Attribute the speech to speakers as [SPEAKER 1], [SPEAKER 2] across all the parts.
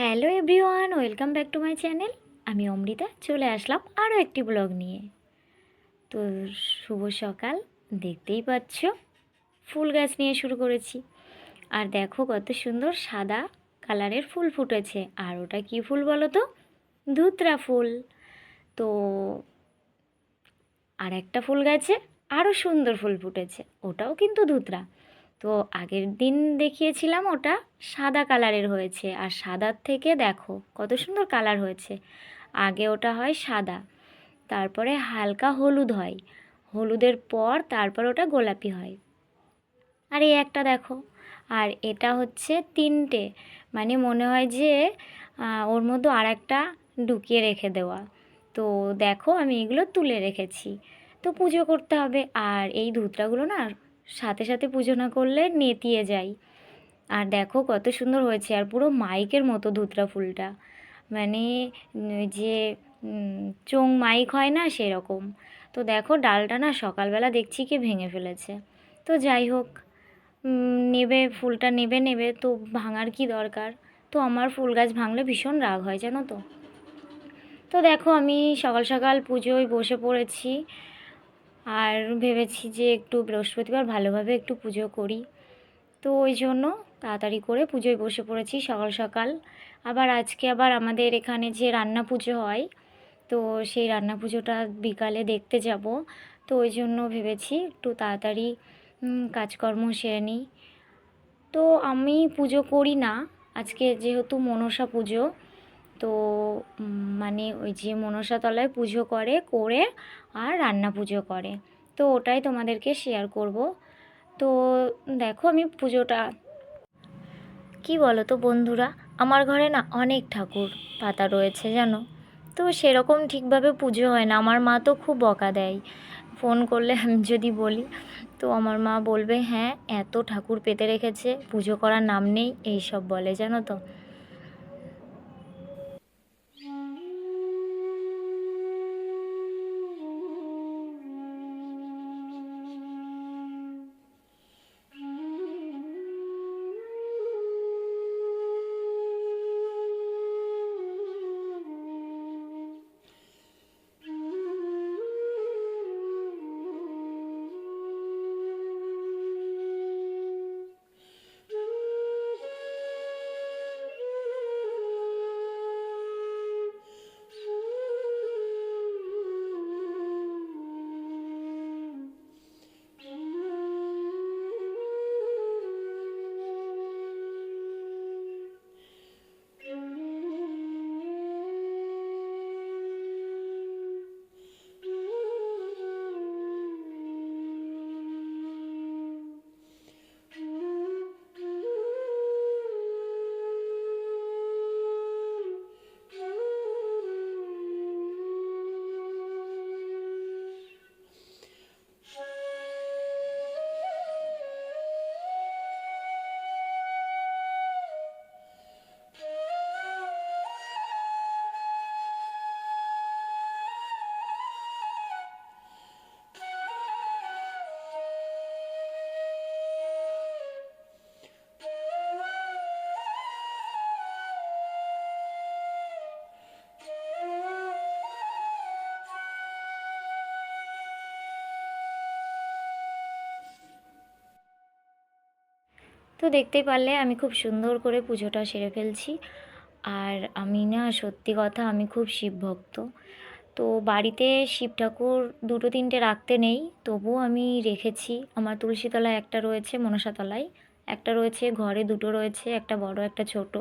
[SPEAKER 1] Hello everyone, welcome back to my channel. আমি অমৃতা, চলে আসলাম আরও একটি ব্লগ নিয়ে। তো শুভ সকাল, দেখতেই পাচ্ছ, ফুল গাছ নিয়ে শুরু করেছি। আর দেখো কত সুন্দর সাদা কালারের ফুল ফুটেছে। আর ওটা কী ফুল বলো তো? ধুতরা ফুল। তো আর একটা ফুল গাছে আরও সুন্দর ফুল ফুটেছে। ওটাও কিন্তু ধুতরা। তো আগের দিন দেখিয়েছিলাম ওটা সাদা কালারের হয়েছে। আর সাদার থেকে দেখো কত সুন্দর কালার হয়েছে। আগে ওটা হয় সাদা, তারপরে হালকা হলুদ হয়। হলুদের পর তারপর ওটা গোলাপি হয়। আর এই একটা দেখো, আর এটা হচ্ছে তিনটে। মানে মনে হয় যে ওর মধ্যে আর একটা ঢুকিয়ে রেখে দেওয়া। তো দেখো আমি এগুলো তুলে রেখেছি। তো পুজো করতে হবে। আর এই ধুতরাগুলো না সাথে সাথে পুজো না করলে নেতিয়ে যাই। আর দেখো কত সুন্দর হয়েছে, আর পুরো মাইকের মতো ধুতরা ফুলটা। মানে যে চোং মাইক হয় না সেরকম। তো দেখো ডালটা না সকালবেলা দেখছি কি ভেঙে ফেলেছে। তো যাই হোক নেবে, ফুলটা নেবে নেবে তো ভাঙার কি দরকার? তো আমার ফুল গাছ ভাঙলে ভীষণ রাগ হয় জানো তো। তো দেখো আমি সকাল সকাল পুজোয় বসে পড়েছি। আর ভেবেছি যে একটু বৃহস্পতিবার ভালোভাবে একটু পুজো করি। তো ওই জন্য তাড়াতাড়ি করে পুজোয় বসে পড়েছি সকাল সকাল। আবার আজকে আবার আমাদের এখানে যে রান্না পুজো হয়, তো সেই রান্না পুজোটা বিকালে দেখতে যাব। তো ওই জন্য ভেবেছি একটু তাড়াতাড়ি কাজকর্ম সেরে নিই। তো আমি পুজো করি না। আজকে যেহেতু মনসা পুজো তো মানে ওই যে মনসা তলায় পুজো করে করে আর রান্না পুজো করে। তো ওটাই তোমাদেরকে শেয়ার করব। তো দেখো আমি পুজোটা। কি বলো তো বন্ধুরা, আমার ঘরে না অনেক ঠাকুর পাতা রয়েছে, জানো? তো সেরকম ঠিকভাবে পুজো হয় না। আমার মা তো খুব বকা দেয়। ফোন করলে আমি যদি বলি, তো আমার মা বলবে হ্যাঁ এত ঠাকুর পেতে রেখেছে, পুজো করার নাম নেই এই সব বলে, জানো তো? তো দেখতেই পারলে আমি খুব সুন্দর করে পুজোটা সেরে ফেলছি। আর আমি না, সত্যি কথা, আমি খুব শিব ভক্ত। তো বাড়িতে শিব ঠাকুর দুটো তিনটে রাখতে নেই, তবুও আমি রেখেছি। আমার তুলসীতলায় একটা রয়েছে, মনসাতলায়। একটা রয়েছে, ঘরে দুটো রয়েছে, একটা বড়, একটা ছোট।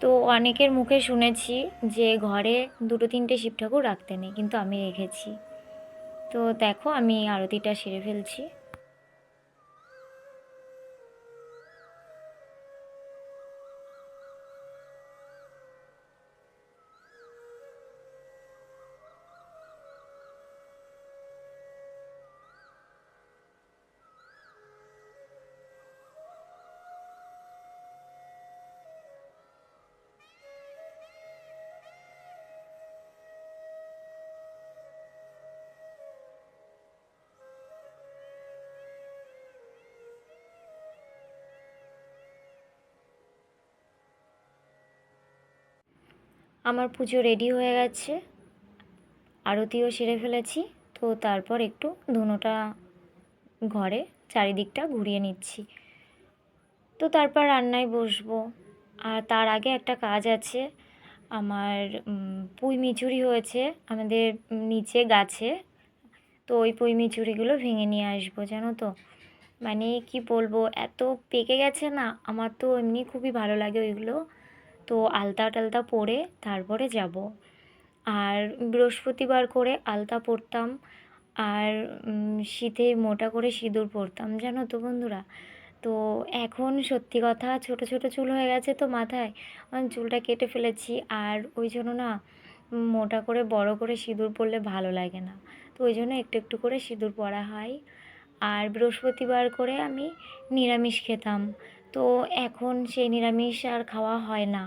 [SPEAKER 1] তো অনেকের মুখে শুনেছি যে ঘরে দুটো তিনটে শিব ঠাকুর রাখতে নেই, কিন্তু আমি রেখেছি। তো দেখো, আমি আরতিটা সেরে ফেলছি। আমার পুজো রেডি হয়ে গেছে। আরতিও সেরে ফেলেছি। তো তারপর একটু ধুনোটা ঘরে চারিদিকটা ঘুরিয়ে নিচ্ছি। তো তারপর রান্নায় বসবো। আর তার আগে একটা কাজ আছে। আমার পুঁই মিচুরি হয়েছে আমাদের নিচে গাছে। তো ওই পুঁই মিচুরিগুলো ভেঙে নিয়ে আসব, জানো তো। মানে কি বলব, এত পেকে গেছে না, আমার তো এমনি খুবই ভালো লাগে ওইগুলো। তো আলতা টালতা পরে তারপরে যাব। আর বৃহস্পতিবার করে আলতা পরতাম আর শীতে মোটা করে সিঁদুর পরতাম, জানো তো বন্ধুরা? তো এখন সত্যি কথা ছোট ছোট চুল হয়ে গেছে তো মাথায়। চুলটা কেটে ফেলেছি আর ওই জন্য না, মোটা করে বড় করে সিঁদুর পরলে ভালো লাগে না। তো ওই জন্য একটু একটু করে সিঁদুর পরা হয়। আর বৃহস্পতিবার করে আমি নিরামিষ খেতাম। তো এখন সেই নিরামিষ আর খাওয়া হয় না।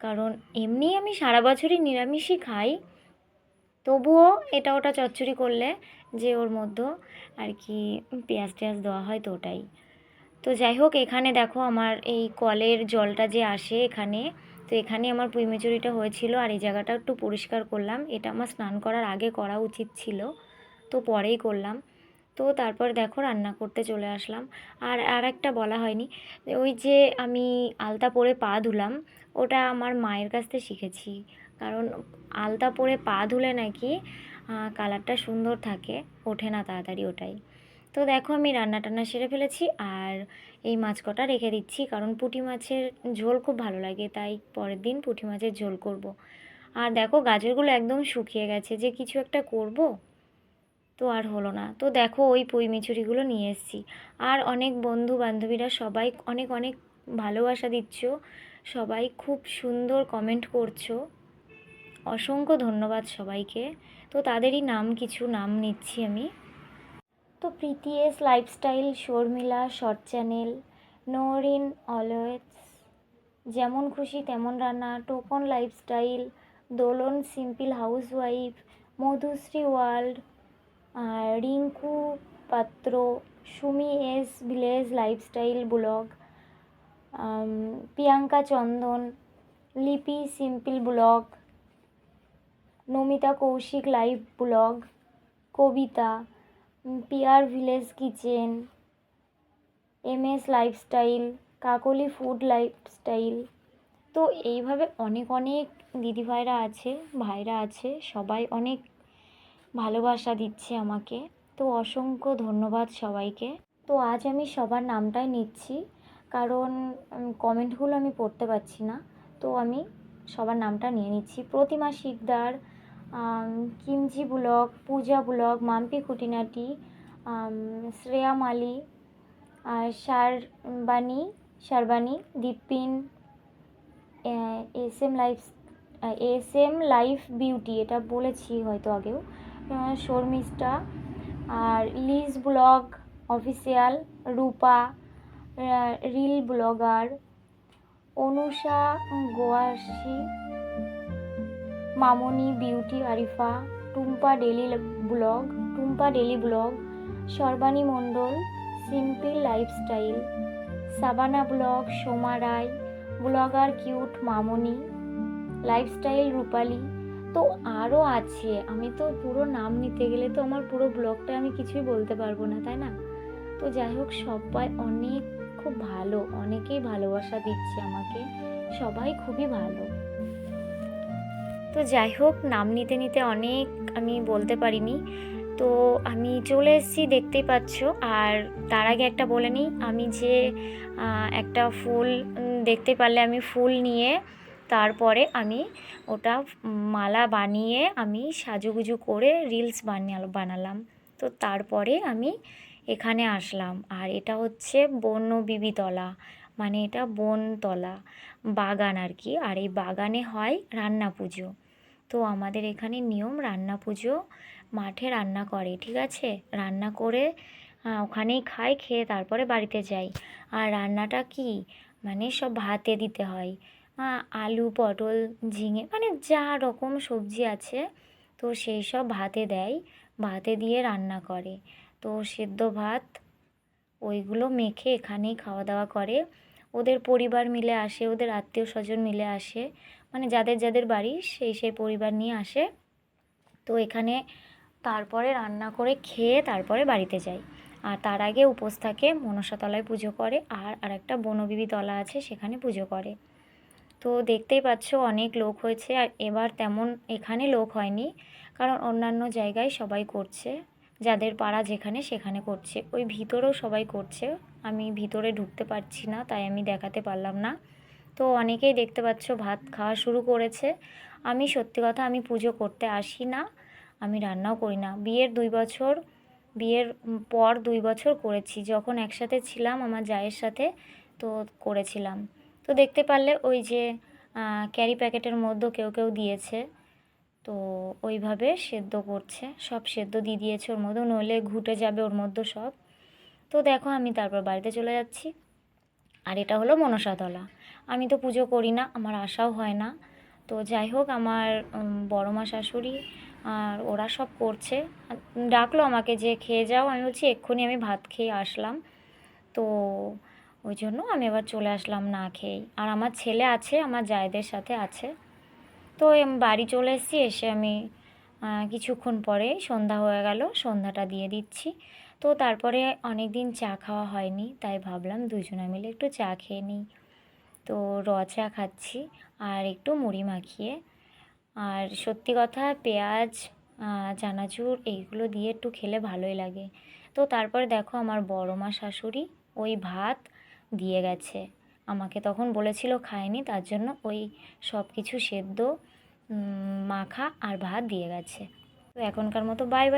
[SPEAKER 1] কারণ এমনি আমি সারা বছরই নিরামিষই খাই। তবুও এটা ওটা চচ্চড়ি করলে যে ওর মধ্যে আর কি পেঁয়াজ টেয়াজ দেওয়া হয় তো ওটাই। তো যাই হোক, এখানে দেখো আমার এই কলের জলটা যে আসে এখানে, তো এখানে আমার পুঁই মিচুরিটা হয়েছিল আর এই জায়গাটা একটু পরিষ্কার করলাম। এটা আমার স্নান করার আগে করা উচিত ছিল। তো পরেই করলাম। তো তারপর দেখো রান্না করতে চলে আসলাম। আর আর একটা বলা হয়নি, ওই যে আমি আলতা পরে পা ধুলাম, ওটা আমার মায়ের কাছ থেকে শিখেছি। কারণ আলতা পরে পা ধুলে নাকি কালারটা সুন্দর থাকে, ওঠে না তাড়াতাড়ি ওটাই। তো দেখো আমি রান্না টান্না সেরে ফেলেছি, আর এই মাছ কটা রেখে দিচ্ছি, কারণ পুঁটি মাছের ঝোল খুব ভালো লাগে, তাই পরের দিন পুঁটি মাছের ঝোল করব। আর দেখো গাজরগুলো একদম শুকিয়ে গেছে, যে কিছু একটা করব তো আর হলো না। তো দেখো ওই পুঁই মিচুরিগুলো নিয়ে এসেছি। আর অনেক বন্ধু বান্ধবীরা সবাই অনেক অনেক ভালোবাসা দিচ্ছ। সবাই খুব সুন্দর কমেন্ট করছ। অসংখ্য ধন্যবাদ সবাইকে। তো তাদেরই নাম, কিছু নাম নিচ্ছি আমি। তো Preeti S lifestyle Sharmila short channel Noreen, always, যেমন খুশি তেমন রান্না token lifestyle Dolon simple housewife Madhushree world Rinku, Patra, Sumi, S, village, lifestyle, blog Priyanka Chandan, Lipi, simple blog, Namita Kaushik live blog, Kabita peer village kitchen M S lifestyle, Kakoli food lifestyle. তো এইভাবে অনেক অনেক দিদিভাইরা আছে, ভাইরা আছে, সবাই অনেক ভালোবাসা দিচ্ছে আমাকে। তো অসংখ্য ধন্যবাদ সবাইকে। তো আজ আমি সবার নামটাই নিচ্ছি, কারণ কমেন্টগুলো আমি পড়তে পারছি না। তো আমি সবার নামটা নিয়ে নিচ্ছি। প্রতিমা শিকদার কিমজি ব্লগ, পূজা ব্লগ, মাম্পি খুঁটিনাটি Shreya Mali Sharbani Sharbani Dipin S M life S M life beauty, এটা বলেছি হয়তো আগেও। শর্মিষ্ঠা। আর Liz blog official, Rupa reel blogger, Anusha গোয়াসি Mamoni beauty Arifa, Tumpa daily blog, Tumpa daily blog, Sarbani Mondal simple lifestyle, Sabana blog, Soma Roy, blogger cute Mamoni, lifestyle Rupali তো আরও আছে। আমি তো পুরো নাম নিতে গেলে তো আমার পুরো ব্লগটা আমি কিছুই বলতে পারব না, তাই না? তো যাই হোক সবাই অনেক খুব ভালো, অনেকেই ভালোবাসা দিচ্ছে আমাকে, সবাই খুবই ভালো। তো যাই হোক, নাম নিতে নিতে অনেক আমি বলতে পারিনি। তো আমি চলে এসেছি, দেখতেই পাচ্ছ। আর তার আগে একটা বলে নিই, আমি যে একটা ফুল দেখতে পারলে আমি ফুল নিয়ে তারপরে আমি ওটা মালা বানিয়ে আমি সাজুগুজু করে রিলস বানিয়ে বানালাম। তো তারপরে আমি এখানে আসলাম। আর এটা হচ্ছে বন্য বিবিতলা মানে এটা বনতলা বাগান আর কি। আর এই বাগানে হয় রান্না পুজো। তো আমাদের এখানে নিয়ম, রান্না পুজো মাঠে রান্না করে, ঠিক আছে? রান্না করে ওখানেই খাই খেয়ে তারপরে বাড়িতে যাই আর রান্নাটা কি? মানে সব ভাতে দিতে হয়। আলু, পটল, ঝিঙে মানে যা রকম সবজি আছে, তো সেই সব ভাতে দেয়। ভাতে দিয়ে রান্না করে। তো সেদ্ধ ভাত ওইগুলো মেখে এখানেই খাওয়া দাওয়া করে। ওদের পরিবার মিলে আসে, ওদের আত্মীয় স্বজন মিলে আসে। মানে যাদের যাদের বাড়ি, সেই সেই পরিবার নিয়ে আসে। তো এখানে তারপরে রান্না করে খেয়ে তারপরে বাড়িতে যাই। আর তার আগে উপোস থাকে, মনসাতলায় পুজো করে। আর আরেকটা বনবিবি তলা আছে, সেখানে পুজো করে। তো দেখতেই পাচ্ছ অনেক লোক হয়েছে আর এবার তেমন এখানে লোক হয়নি। কারণ অন্যান্য জায়গায় সবাই করছে। যাদের পাড়া যেখানে, সেখানে করছে। ওই ভিতরেও সবাই করছে। আমি ভিতরে ঢুকতে পারছি না, তাই আমি দেখাতে পারলাম না। তো অনেকেই দেখতে পাচ্ছ ভাত খাওয়া শুরু করেছে। আমি সত্যি কথা, আমি পুজো করতে আসি না। আমি রান্নাও করি না। বিয়ের দুই বছর, বিয়ের পর দুই বছর করেছি। যখন একসাথে ছিলাম আমার জায়ের সাথে, তো করেছিলাম। তো দেখতে পারলে ওই যে ক্যারি প্যাকেটের মধ্যে কেউ কেউ দিয়েছে। তো ওইভাবে সেদ্ধ করছে, সব সেদ্ধ দিয়ে দিয়েছে ওর মধ্যে, নইলে ঘুটে যাবে ওর মধ্যে সব। তো দেখো আমি তারপর বাড়িতে চলে যাচ্ছি। আর এটা হলো মনসাতলা। আমি তো পুজো করি না, আমার আশাও হয় না। তো যাই হোক, আমার বড় মা শাশুড়ি আর ওরা সব করছে। ডাকলো আমাকে যে, খেয়ে যাও? আমি বলছি, এক্ষুনি আমি ভাত খেয়ে আসলাম। তো ওই জন্য আমি এবার চলে আসলাম না খেয়েই। আর আমার ছেলে আছে, আমার জায়দের সাথে আছে। তো বাড়ি চলে এসেছি, এসে আমি কিছুক্ষণ পরে সন্ধ্যা হয়ে গেল, সন্ধ্যাটা দিয়ে দিচ্ছি। তো তারপরে অনেক দিন চা খাওয়া হয়নি, তাই ভাবলাম দুজনে মিলে একটু চা খেয়ে নিই। তো র চা খাচ্ছি, আর একটু মুড়ি মাখিয়ে। আর সত্যি কথা, পেঁয়াজ চানাচুর, এইগুলো দিয়ে একটু খেলে ভালোই লাগে। তো তারপরে দেখো আমার বড় মা শাশুড়ি, ওই ভাত দিয়ে গেছে। আমাকে তখন বলেছিল, খায়নি। তার জন্য ওই সব কিছু সেদ্ধ মাখা আর ভাত দিয়ে গেছে। তো এখনকার মতো বাই বাই